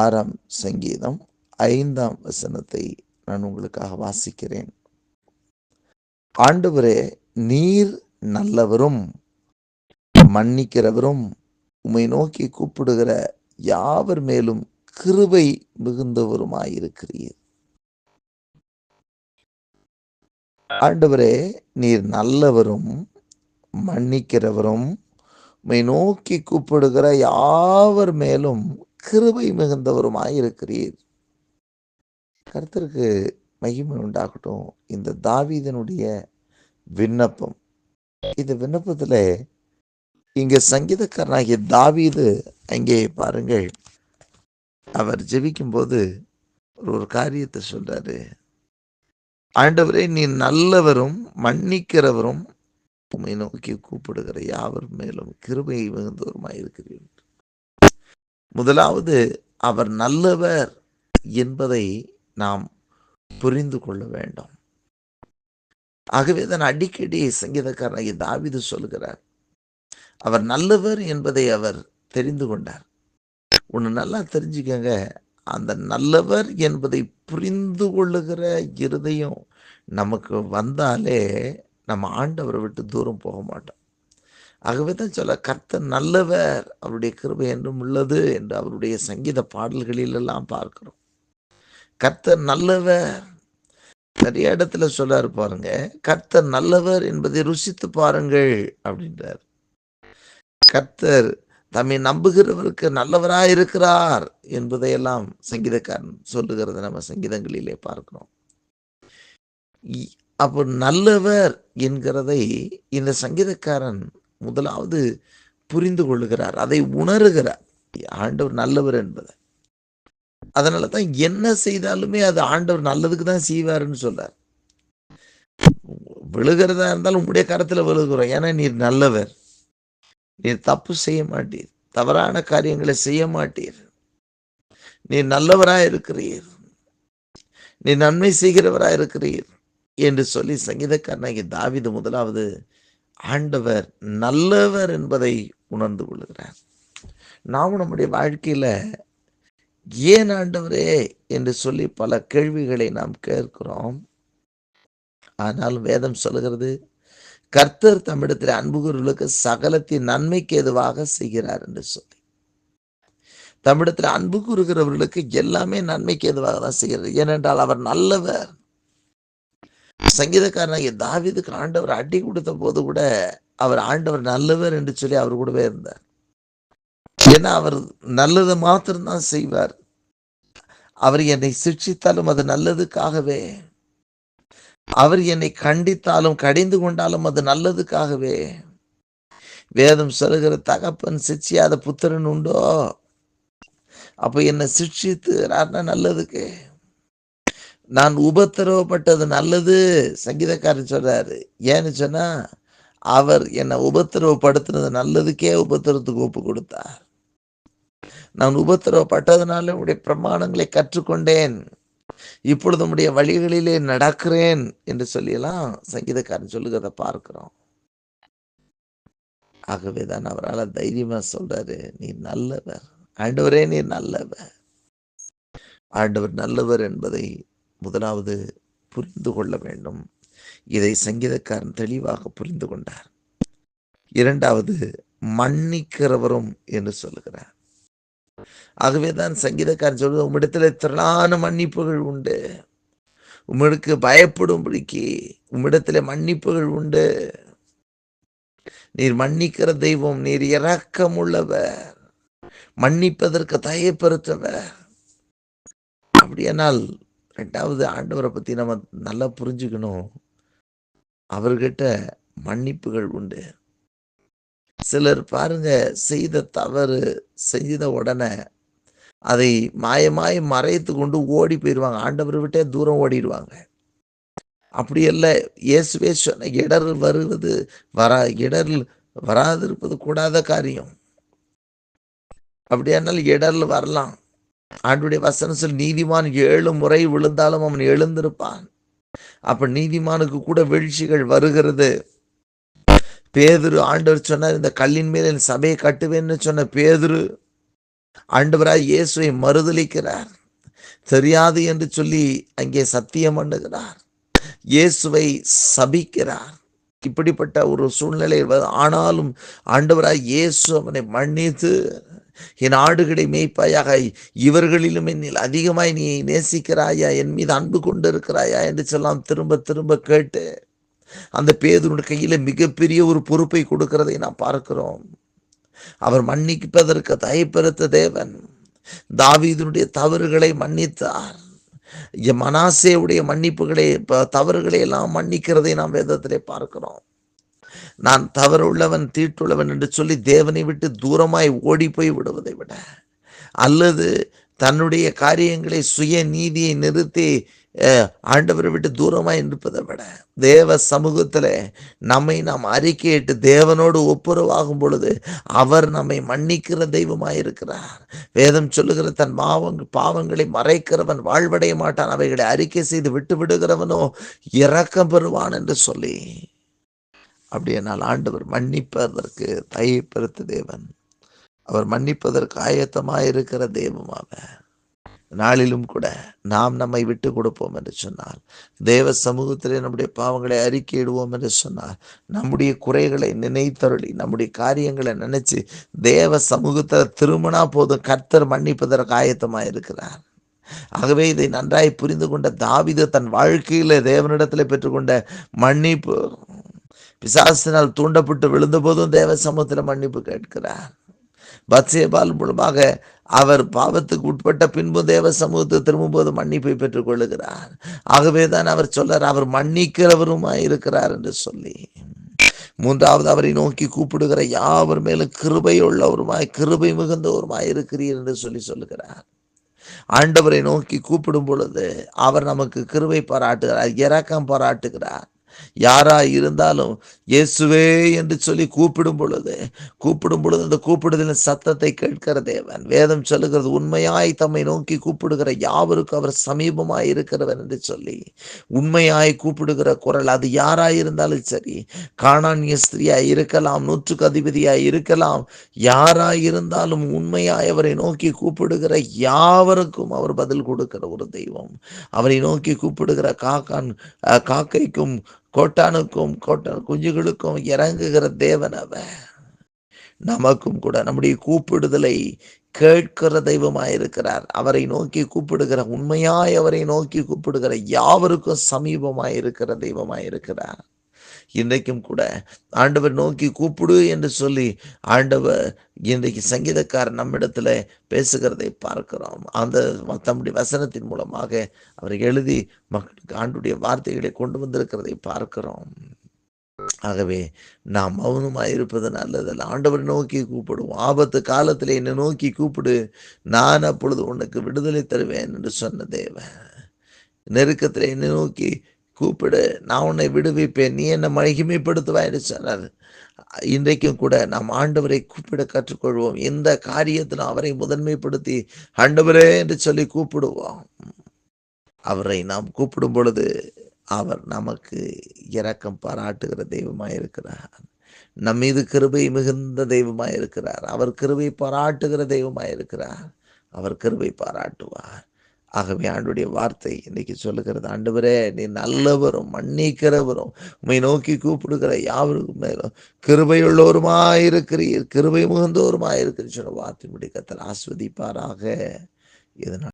ஆறாம் சங்கீதம் ஐந்தாம் வசனத்தை நான் உங்களுக்காக வாசிக்கிறேன். ஆண்டவரே நீர் நல்லவரும் மன்னிக்கிறவரும் உம்மை நோக்கி கூப்பிடுகிற யாவர் மேலும் கிருபை மிகுந்தவருமாயிருக்கிறீர். ஆண்டவரே நீர் நல்லவரும் மன்னிக்கிறவரும் உம்மை நோக்கி கூப்பிடுகிற யாவர் மேலும் கிருபை மிகுந்தவருமாயிருக்கிறீர் கருத்திற்கு மகிமை உண்டாகட்டும். இந்த தாவீதனுடைய விண்ணப்பம். இந்த விண்ணப்பத்தில் இங்க சங்கீதக்காரனாகிய தாவீது அங்கே பாருங்கள். அவர் ஜெபிக்கும்போது ஒரு ஒரு காரியத்தை சொல்றாரு. ஆண்டவரே நீ நல்லவரும் மன்னிக்கிறவரும் உண்மை நோக்கி கூப்பிடுகிற யாவர் மேலும் கிருபை மிகுந்தவருமாய் இருக்கிறீர். முதலாவது அவர் நல்லவர் என்பதை நாம் புரிந்து கொள்ள வேண்டும். ஆகவே தான் அடிக்கடி சங்கீதக்காரனாகிய தாவிது சொல்கிறார் அவர் நல்லவர் என்பதை அவர் தெரிந்து கொண்டார். ஒன்று நல்லா தெரிஞ்சுக்கங்க அந்த நல்லவர் என்பதை புரிந்து கொள்ளுகிற இருதயம் நமக்கு வந்தாலே நம்ம ஆண்டவரை விட்டு தூரம் போக மாட்டோம். ஆகவே தான் சொல்ல கர்த்தர் நல்லவர் அவருடைய கிருபை என்றும் உள்ளது என்று அவருடைய சங்கீத பாடல்களிலெல்லாம் பார்க்கிறோம். கர்த்தர் நல்லவர். நிறைய இடத்துல சொல்லாரு பாருங்க கர்த்தர் நல்லவர் என்பதை ருசித்து பாருங்கள் அப்படின்றார். கர்த்தர் தம்மை நம்புகிறவருக்கு நல்லவராய் இருக்கிறார் என்பதையெல்லாம் சங்கீதக்காரன் சொல்லுகிறத நம்ம சங்கீதங்களிலே பார்க்கிறோம். இ- அப்போ நல்லவர் என்கிறதை இந்த சங்கீதக்காரன் முதலாவது புரிந்து கொள்ளுகிறார் அதை உணருகிறார். ஆண்டவர் நல்லவர் என்பதை. அதனால தான் என்ன செய்தாலுமே அது ஆண்டவர் நல்லதுக்கு தான் செய்வாருன்னு சொல்றார். விழுகிறதா இருந்தாலும் உங்களுடைய கரத்தில் விழுகிறோம். ஏன்னா நீர் நல்லவர். நீர் தப்பு செய்ய மாட்டீர். தவறான காரியங்களை செய்ய மாட்டீர். நீர் நல்லவரா இருக்கிறீர். நீ நன்மை செய்கிறவராக இருக்கிறீர் என்று சொல்லி சங்கீதக்காரனாகி தாவிது முதலாவது ஆண்டவர் நல்லவர் என்பதை உணர்ந்து கொள்கிறார். நாமும் நம்முடைய வாழ்க்கையில் ஏன் ஆண்டவரே என்று சொல்லி பல கேள்விகளை நாம் கேட்கிறோம். ஆனாலும் வேதம் சொல்லுகிறது கர்த்தர் தமிழத்தில் அன்புகிறவர்களுக்கு சகலத்தின் நன்மைக்கு எதுவாக செய்கிறார் என்று சொல்லி. தமிழத்தில் அன்பு கூறுகிறவர்களுக்கு எல்லாமே நன்மைக்கு எதுவாக தான் செய்கிறது. ஏனென்றால் அவர் நல்லவர். சங்கீதக்காரனாகிய தாவீதுக்கு ஆண்டவர் அடி கொடுத்த போது கூட அவர் ஆண்டவர் நல்லவர் என்று சொல்லி அவர் கூடவே இருந்தார். ஏன்னா அவர் நல்லதை மாத்திரம்தான் செய்வார். அவர் என்னை சிக்ஷித்தாலும் அது நல்லதுக்காகவே அவர் என்னை கண்டித்தாலும் கடிந்து கொண்டாலும் அது நல்லதுக்காகவே வேதம் சொல்லுகிற தகப்பன் சிக்ஷியாத புத்திரன் உண்டோ? அப்ப என்னை சிக்ஷித்துறாருன்னா நல்லதுக்கு? நான் உபத்திரவப்பட்டது நல்லது சங்கீதக்காரன் சொல்கிறாரு ஏன்னு சொன்னால் அவர் என்னை உபத்திரவப்படுத்தினது நல்லதுக்கே உபத்திரத்துக்கு ஒப்பு கொடுத்தார். நான் உபத்திரவப்பட்டதுனால உடைய பிரமாணங்களை கற்றுக்கொண்டேன். இப்பொழுது உடைய வழிகளிலே நடக்கிறேன் என்று சொல்லியெல்லாம் சங்கீதக்காரன் சொல்லுகிறத பார்க்கிறோம். ஆகவேதான் அவரால் தைரியமா சொல்றாரு நீ நல்லவர். ஆண்டவரே நீ நல்லவர். ஆண்டவர் நல்லவர் என்பதை முதலாவது புரிந்து கொள்ள வேண்டும். இதை சங்கீதக்காரன் தெளிவாக புரிந்து கொண்டார். இரண்டாவது மன்னிக்கிறவரும் என்று சொல்லுகிறார். ஆகவேதான் சங்கீதக்காரன் சொல்வது உம்மிடத்துல திரளான மன்னிப்புகள் உண்டு. உம்மிடக்கு பயப்படும்படிக்கு உம்மிடத்துல மன்னிப்புகள் உண்டு. நீர் மன்னிக்கிற தெய்வம் நீர் இறக்கம் உள்ளவர் மன்னிப்பதற்கு தயப்பெருத்தவர் அப்படியானால் ரெண்டாவது ஆண்டவரை பற்றி நம்ம நல்லா புரிஞ்சுக்கணும். அவர்கிட்ட மன்னிப்புகள் உண்டு. சிலர் பாருங்க செய்த தவறு செய்த உடனே அதை மாயமாய் மறைத்து கொண்டு ஓடி போயிடுவாங்க ஆண்டவர் விட்டே தூரம் ஓடிடுவாங்க. அப்படி அல்ல இயேசுவே சொன்ன இடர் வருவது வரா இடரில் வராதிருப்பது கூடாத காரியம். அப்படியானால் இடர்ல வரலாம். ஆண்டுடைய வசனம் சொல் நீதிமான் ஏழு முறை விழுந்தாலும் அவன் எழுந்திருப்பான். அப்ப நீதிமானுக்கு கூட வீழ்ச்சிகள் வருகிறது. பேதுரு ஆண்டவர் சொன்னார் இந்த கல்லின் மேல் என் சபையை கட்டுவேன்னு சொன்ன பேதுரு ஆண்டவராய் இயேசுவை மறுதளிக்கிறார் தெரியாது என்று சொல்லி அங்கே சத்தியம் பண்ணுகிறார். இயேசுவை சபிக்கிறார். இப்படிப்பட்ட ஒரு சூழ்நிலை ஆனாலும் ஆண்டவராய் இயேசு அவனை மன்னித்து என் ஆடுகளை மேய்ப்பாயாக. இவர்களிலும் என்னில் அதிகமாய் நீ நேசிக்கிறாயா? என் மீது அன்பு கொண்டு இருக்கிறாயா என்று சொல்லாம் திரும்ப திரும்ப கேட்டு அந்த பேதுருடைய கையில மிகப்பெரிய ஒரு பொறுப்பை கொடுக்கிறதை நான் பார்க்கிறோம். அவர் மன்னிப்பதற்கு தயப்பெருத்த தேவன். தாவீதனுடைய தவறுகளை மன்னித்தார். மனாசேவுடைய மன்னிப்புகளை தவறுகளை எல்லாம் மன்னிக்கிறதை நாம் வேதத்திலே பார்க்கிறோம். நான் தவறுள்ளவன் தீட்டுள்ளவன் என்று சொல்லி தேவனை விட்டு தூரமாய் ஓடி போய் விடுவதை விட அல்லது தன்னுடைய காரியங்களை சுய நீதியை நிறுத்தி ஆண்டவரை விட்டு தூரமாய் இருப்பதை விட தேவ சமூகத்தில் நம்மை நாம் அறிக்கையிட்டு தேவனோடு ஒப்புரவாகும் பொழுது அவர் நம்மை மன்னிக்கிற தெய்வமாக இருக்கிறார். வேதம் சொல்லுகிற தன் பாவங்க பாவங்களை மறைக்கிறவன் வாழ்வடைய மாட்டான். அவைகளை அறிக்கை செய்து விட்டு விடுகிறவனோ இறக்கம் பெறுவான் என்று சொல்லி அப்படியானால் ஆண்டவர் மன்னிப்பதற்கு தயை தேவன். அவர் மன்னிப்பதற்கு ஆயத்தமாக இருக்கிற தெய்வம் அவர் நாளிலும் கூட நாம் நம்மை விட்டு கொடுப்போம் என்று சொன்னால் தேவ சமூகத்திலே நம்முடைய பாவங்களை அறிக்கையிடுவோம் என்று சொன்னால் நம்முடைய குறைகளை நினைத்தருளி நம்முடைய காரியங்களை நினைச்சு தேவ சமூகத்தில் திரும்பினா போதும் கர்த்தர் மன்னிப்பதற்கு ஆயத்தமாக இருக்கிறார். ஆகவே இதை நன்றாய் புரிந்து கொண்ட தாவித தன் வாழ்க்கையில தேவனிடத்தில் பெற்றுக்கொண்ட மன்னிப்பு பிசாசினால் தூண்டப்பட்டு விழுந்தபோதும் தேவ சமூகத்தில் மன்னிப்பு கேட்கிறார். பத்சேபால் மூலமாக அவர் பாவத்துக்கு உட்பட்ட பின்பு தேவ சமூகத்தை திரும்பும்போது மன்னிப்பை பெற்றுக் கொள்ளுகிறார். ஆகவே தான் அவர் சொல்றார் அவர் மன்னிக்கிறவருமாய் இருக்கிறார் என்று சொல்லி. மூன்றாவது அவரை நோக்கி கூப்பிடுகிற யாவர் மேலும் கிருபை உள்ளவருமாய் கிருபை மிகுந்தவருமாய் இருக்கிறீர் என்று சொல்லி சொல்லுகிறார். ஆண்டவரை நோக்கி கூப்பிடும் பொழுது அவர் நமக்கு கிருபை பாராட்டுகிறார் இறக்கம் பாராட்டுகிறார். யாரா இருந்தாலும் இயேசுவே என்று சொல்லி கூப்பிடும் பொழுது கூப்பிடும் பொழுது அந்த கூப்பிடுதலின் சத்தத்தை கேட்கிற தேவன் வேதம் சொல்லுகிறது உண்மையாய் தம்மை நோக்கி கூப்பிடுகிற யாவருக்கும் அவர் சமீபமாய் இருக்கிறவர் என்று சொல்லி உண்மையாய் கூப்பிடுகிற குரல் அது யாராய் இருந்தாலும் சரி காணானிய ஸ்திரியாய் இருக்கலாம் நூற்றுக்கு அதிபதியாய் இருக்கலாம் யாராய் இருந்தாலும் உண்மையாய் அவரை நோக்கி கூப்பிடுகிற யாவருக்கும் அவர் பதில் கொடுக்கிற ஒரு தெய்வம். அவரை நோக்கி கூப்பிடுகிற காக்கான் காக்கைக்கும் கோட்டானுக்கும் கோட்டான் குஞ்சுகளுக்கும் இறங்குகிற தேவன் அவர் நமக்கும் கூட நம்முடைய கூப்பிடுதலை கேட்கிற தெய்வமாயிருக்கிறார். அவரை நோக்கி கூப்பிடுகிற உண்மையாய் அவரை நோக்கி கூப்பிடுகிற யாவருக்கும் சமீபமாயிருக்கிற தெய்வமாயிருக்கிறார். இன்றைக்கும் கூட ஆண்டவர் நோக்கி கூப்பிடு என்று சொல்லி ஆண்டவர் இன்றைக்கு சங்கீதக்காரர் நம்மிடத்துல பேசுகிறதை பார்க்கிறோம். அந்த தம்முடைய வசனத்தின் மூலமாக அவர் எழுதி மக்களுக்கு ஆண்டுடைய வார்த்தைகளை கொண்டு வந்திருக்கிறதை பார்க்கிறோம். ஆகவே நாம் மௌனமாக இருப்பது நல்லதல்ல. ஆண்டவரை நோக்கி கூப்பிடுவோம் ஆபத்து காலத்தில் என்னை நோக்கி கூப்பிடு. நான் அப்பொழுது உனக்கு விடுதலை தருவேன் என்று சொன்ன தேவன். நெருக்கத்தில் என்னை நோக்கி கூப்பிடு. நான் உன்னை விடுவிப்பேன். நீ என்னை மகிமைப்படுத்துவாய் என்று சொன்னார். இன்றைக்கும் கூட நாம் ஆண்டவரை கூப்பிட கற்றுக்கொள்வோம். எந்த காரியத்திலும் அவரை முதன்மைப்படுத்தி ஆண்டவரே என்று சொல்லி கூப்பிடுவோம். அவரை நாம் கூப்பிடும் பொழுது அவர் நமக்கு இரக்கம் பாராட்டுகிற தெய்வமாயிருக்கிறார் நம் மீது கிருபை மிகுந்த தெய்வமாயிருக்கிறார் அவர் கிருபை பாராட்டுகிற தெய்வமாயிருக்கிறார் அவர் கிருபை பாராட்டுவார். ஆகவே ஆண்டுடைய வார்த்தை இன்னைக்கு சொல்லுகிறது. ஆண்டவரே நீ நல்லவரும் மன்னிக்கிறவரும் உம்மை நோக்கி கூப்பிடுகிற யாவருக்கும் மேலும் கிருபையுள்ளவருமாயிருக்கிறீர் கிருபை மிகுந்தவருமாயிருக்கிறீர் சொன்ன வார்த்தை கத்தல் ஆஸ்வதிப்பாராக. இதனால்